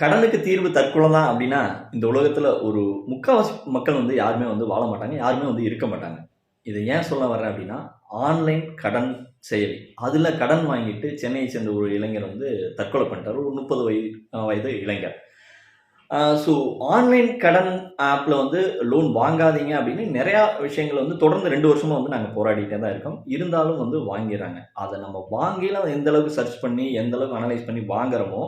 கடனுக்கு தீர்வு தற்கொலை தான் அப்படின்னா இந்த உலகத்தில் ஒரு முக்கால்வாசி மக்கள் வந்து யாருமே வந்து வாழ மாட்டாங்க யாருமே வந்து இருக்க மாட்டாங்க. இதை ஏன் சொல்ல வர்றேன் அப்படின்னா ஆன்லைன் கடன் செயலி. அதில் கடன் வாங்கிட்டு சென்னையை சேர்ந்த ஒரு இளைஞர் வந்து தற்கொலை பண்ணிட்டார் ஒரு முப்பது வயது வயது இளைஞர். ஸோ ஆன்லைன் கடன் ஆப்பில் வந்து லோன் வாங்காதீங்க அப்படின்னு நிறையா விஷயங்கள் வந்து தொடர்ந்து ரெண்டு வருஷமாக வந்து நாங்கள் போராடிட்டே தான் இருக்கோம். இருந்தாலும் வந்து வாங்கிடுறாங்க அதை நம்ம வாங்கியில் எந்த அளவுக்கு சர்ச் பண்ணி எந்த அளவுக்கு அனலைஸ் பண்ணி வாங்குறோமோ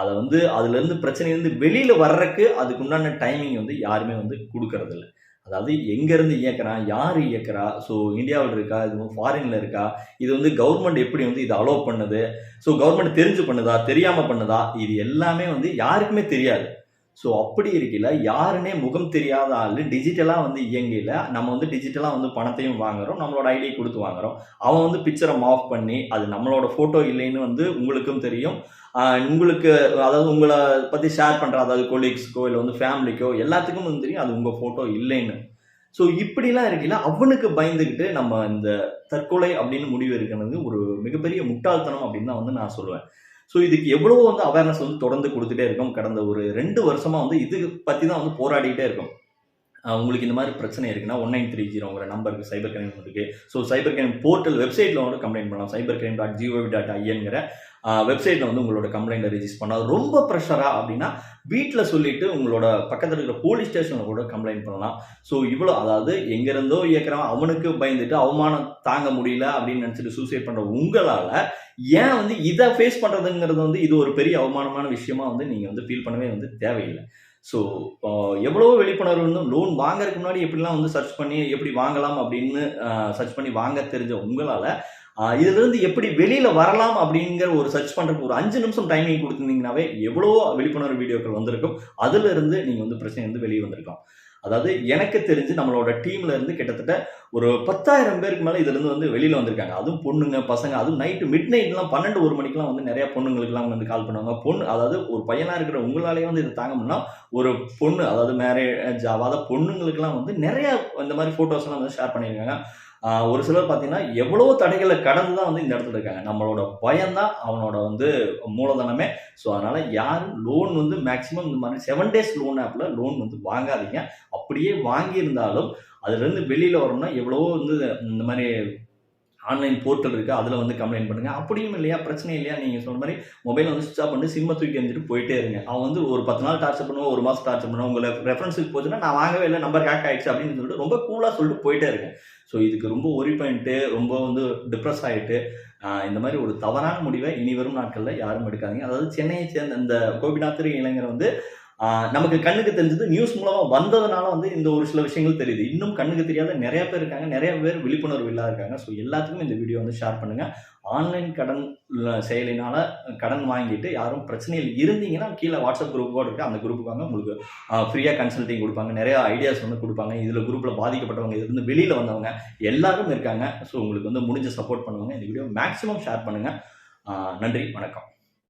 அதை வந்து அதுலேருந்து பிரச்சனையிலேருந்து வெளியில் வர்றதுக்கு அதுக்கு உண்டான டைமிங் வந்து யாருமே வந்து கொடுக்கறதில்ல. அதாவது எங்கேருந்து இயக்குறான் யார் இயக்குறா ஸோ இந்தியாவில் இருக்கா இது ஃபாரினில் இருக்கா இது வந்து கவர்மெண்ட் எப்படி வந்து இதை அலோவ் பண்ணுது ஸோ கவர்மெண்ட் தெரிஞ்சு பண்ணுதா தெரியாமல் பண்ணுதா இது எல்லாமே வந்து யாருக்குமே தெரியாது. ஸோ அப்படி இருக்கையில் யாருன்னே முகம் தெரியாத ஆள் டிஜிட்டலாக வந்து இயங்கையில் நம்ம வந்து டிஜிட்டலாக வந்து பணத்தையும் வாங்குறோம் நம்மளோட ஐடி கொடுத்து வாங்குறோம். அவன் வந்து பிக்சரை மாஃப் பண்ணி அது நம்மளோட ஃபோட்டோ இல்லைன்னு வந்து உங்களுக்கும் தெரியும். உங்களுக்கு அதாவது உங்களை பற்றி ஷேர் பண்ணுற அதாவது கொலீக்ஸ்க்கோ இல்லை வந்து ஃபேமிலிக்கோ எல்லாத்துக்கும் வந்து தெரியும் அது உங்கள் ஃபோட்டோ இல்லைன்னு. ஸோ இப்படிலாம் இருக்கையில் அவனுக்கு பயந்துக்கிட்டு நம்ம இந்த தற்கொலை அப்படின்னு முடிவு இருக்கிறது ஒரு மிகப்பெரிய முட்டாள்தனம் அப்படின்னு தான் வந்து நான் சொல்லுவேன். ஸோ இதுக்கு எவ்வளவோ வந்து அவேர்னஸ் வந்து தொடர்ந்து கொடுத்துட்டே இருக்கும். கடந்த ஒரு ரெண்டு வருஷமா வந்து இது பற்றி தான் வந்து போராடிக்கிட்டே இருக்கும். உங்களுக்கு இந்த மாதிரி பிரச்சனை இருக்குன்னா ஒன் நைன் த்ரீ ஜீரோங்கிற நம்பருக்கு சைபர் கிரைம் இருக்குது ஸோ சைபர் கிரைம் போர்ட்டல் வெப்சைட்டில் வந்து கம்ப்ளைண்ட் பண்ணலாம். Cyber crime dot gov dot ஐஎன்கிற வெப்சைட்டில் வந்து உங்களோட கம்ப்ளைண்ட்டை ரெஜிஸ்டர் பண்ணலாம். ரொம்ப ப்ரெஷராக அப்படின்னா வீட்டில் சொல்லிட்டு உங்களோட பக்கத்தில் இருக்கிற போலீஸ் ஸ்டேஷனில் கூட கம்ப்ளைண்ட் பண்ணலாம். ஸோ இவ்வளோ அதாவது எங்கேருந்தோ இயக்குறவன் அவனுக்கு பயந்துட்டு அவமானம் தாங்க முடியல அப்படின்னு நினச்சிட்டு சூசைட் பண்ணுற உங்களால் ஏன் வந்து இதை ஃபேஸ் பண்ணுறதுங்கிறது வந்து இது ஒரு பெரிய அவமானமான விஷயமா வந்து நீங்கள் வந்து ஃபீல் பண்ணவே வந்து தேவையில்லை. ஸோ எவ்வளோ விழிப்புணர்வு வந்து லோன் வாங்கறதுக்கு முன்னாடி எப்படிலாம் வந்து சர்ச் பண்ணி எப்படி வாங்கலாம் அப்படின்னு சர்ச் பண்ணி வாங்க தெரிஞ்ச உங்களால் இதுலேருந்து எப்படி வெளியில் வரலாம் அப்படிங்கிற ஒரு சர்ச் பண்ணுறதுக்கு ஒரு அஞ்சு நிமிஷம் டைமிங் கொடுத்துருந்தீங்கன்னாவே எவ்வளோ விழிப்புணர்வு வீடியோக்கள் வந்திருக்கும். அதுலேருந்து நீங்கள் வந்து பிரச்சனை வந்து வெளியே வந்திருக்கலாம். அதாவது எனக்கு தெரிஞ்சு நம்மளோட டீம்ல இருந்து கிட்டத்தட்ட ஒரு பத்தாயிரம் பேருக்கு மேலே இதுல இருந்து வந்து வெளியில வந்திருக்காங்க. அதுவும் பொண்ணுங்க பசங்க அதுவும் நைட்டு மிட் நைட்லாம் பன்னெண்டு ஒரு மணிக்கெல்லாம் வந்து நிறைய பொண்ணுங்களுக்குலாம் வந்து கால் பண்ணுவாங்க. பொண்ணு அதாவது ஒரு பையனா இருக்கிற உங்களாலேயே வந்து இதை தாங்க முடியல. ஒரு பொண்ணு அதாவது மேரேஜ் ஆகாத பொண்ணுங்களுக்குலாம் வந்து நிறைய இந்த மாதிரி ஃபோட்டோஸ்லாம் வந்து ஷேர் பண்ணியிருக்காங்க. ஒரு சிலர் பார்த்தீங்கன்னா எவ்வளோ தடைகளை கடந்து தான் வந்து இந்த இடத்துல இருக்காங்க. நம்மளோட பயம்தான் அவனோட வந்து மூலதனமே. ஸோ அதனால் யாரும் லோன் வந்து மேக்ஸிமம் இந்த மாதிரி செவன் டேஸ் லோன் ஆப்பில் லோன் வந்து வாங்காதீங்க. அப்படியே வாங்கியிருந்தாலும் அதுலேருந்து வெளியில் வரணும்னா எவ்வளவோ வந்து இந்த மாதிரி ஆன்லைன் போர்ட்டல் இருக்குது அதில் வந்து கம்ப்ளைண்ட் பண்ணுங்கள் அப்படியும் இல்லையா? பிரச்சனை இல்லையா? நீங்கள் சொன்ன மாதிரி மொபைல் வந்து சுவிச் ஆஃப் பண்ணி சிம்மை தூக்கி எறிஞ்சிட்டு போயிட்டே இருங்க. அவன் வந்து ஒரு பத்து நாள் டார்ச்சர் பண்ணுவோம் ஒரு மாதம் டார்ச்சர் பண்ணுவோம் உங்களை ரெஃபரன்ஸுக்கு போச்சுன்னா நான் வாங்கவே இல்லை நம்பர் ஹேக் ஆகிடுச்சு அப்படின்னு சொல்லிட்டு ரொம்ப கூலாக சொல்லிட்டு போயிட்டே இருக்கேன் ஸோ இதுக்கு ரொம்ப ஒரி பண்ணிட்டு ரொம்ப வந்து டிப்ரெஸ் ஆகிட்டு இந்த மாதிரி ஒரு தவறான முடிவை இனி வரும் நாட்களில் யாரும் எடுக்காதீங்க. அதாவது சென்னையை சேர்ந்த இந்த கோபிநாத்திரி இளைஞர் வந்து நமக்கு கண்ணுக்கு தெரிஞ்சது நியூஸ் மூலமா வந்ததுனால வந்து இந்த ஒரு சில விஷயங்கள் தெரியுது. இன்னும் கண்ணுக்கு தெரியாத நிறைய பேர் இருக்காங்க நிறைய பேர் விழிப்புணர்வு இல்லாத இருக்காங்க. ஸோ எல்லாத்துக்கும் இந்த வீடியோ வந்து ஷேர் பண்ணுங்க. ஆன்லைன் கடன் செயலினால கடன் வாங்கிட்டு யாரும் பிரச்சனையில் இருந்தீங்கன்னா கீழே வாட்ஸ்அப் குரூப் கூட இருக்கு. அந்த குரூப்புக்கு வாங்க. உங்களுக்கு ஃப்ரீயாக கன்சல்டிங் கொடுப்பாங்க. நிறைய ஐடியாஸ் வந்து கொடுப்பாங்க. இதில் குரூப்பில் பாதிக்கப்பட்டவங்க இருந்து வெளியில் வந்தவங்க எல்லாரும் இருக்காங்க. ஸோ உங்களுக்கு வந்து முடிஞ்ச சப்போர்ட் பண்ணுவாங்க. இந்த வீடியோ மேக்ஸிமம் ஷேர் பண்ணுங்க. நன்றி. வணக்கம்.